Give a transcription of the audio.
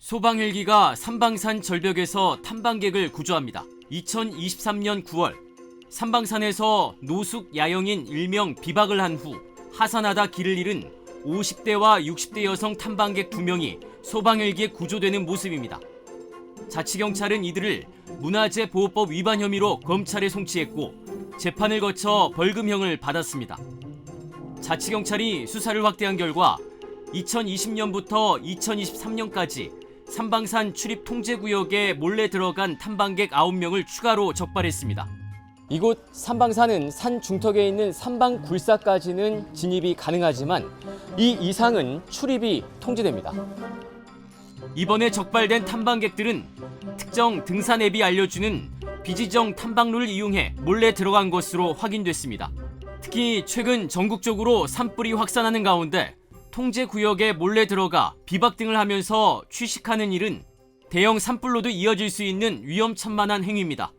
소방헬기가 삼방산 절벽에서 탐방객을 구조합니다. 2023년 9월 삼방산에서 노숙 야영인 일명 비박을 한 후 하산하다 길을 잃은 50대와 60대 여성 탐방객 2명이 소방헬기에 구조되는 모습입니다. 자치경찰은 이들을 문화재 보호법 위반 혐의로 검찰에 송치했고 재판을 거쳐 벌금형을 받았습니다. 자치경찰이 수사를 확대한 결과 2020년부터 2023년까지 삼방산 출입 통제구역에 몰래 들어간 탐방객 9명을 추가로 적발했습니다. 이곳 삼방산은 산 중턱에 있는 삼방 굴사까지는 진입이 가능하지만 이 이상은 출입이 통제됩니다. 이번에 적발된 탐방객들은 특정 등산 앱이 알려주는 비지정 탐방로를 이용해 몰래 들어간 것으로 확인됐습니다. 특히 최근 전국적으로 산불이 확산하는 가운데 통제 구역에 몰래 들어가 비박 등을 하면서 취식하는 일은 대형 산불로도 이어질 수 있는 위험천만한 행위입니다.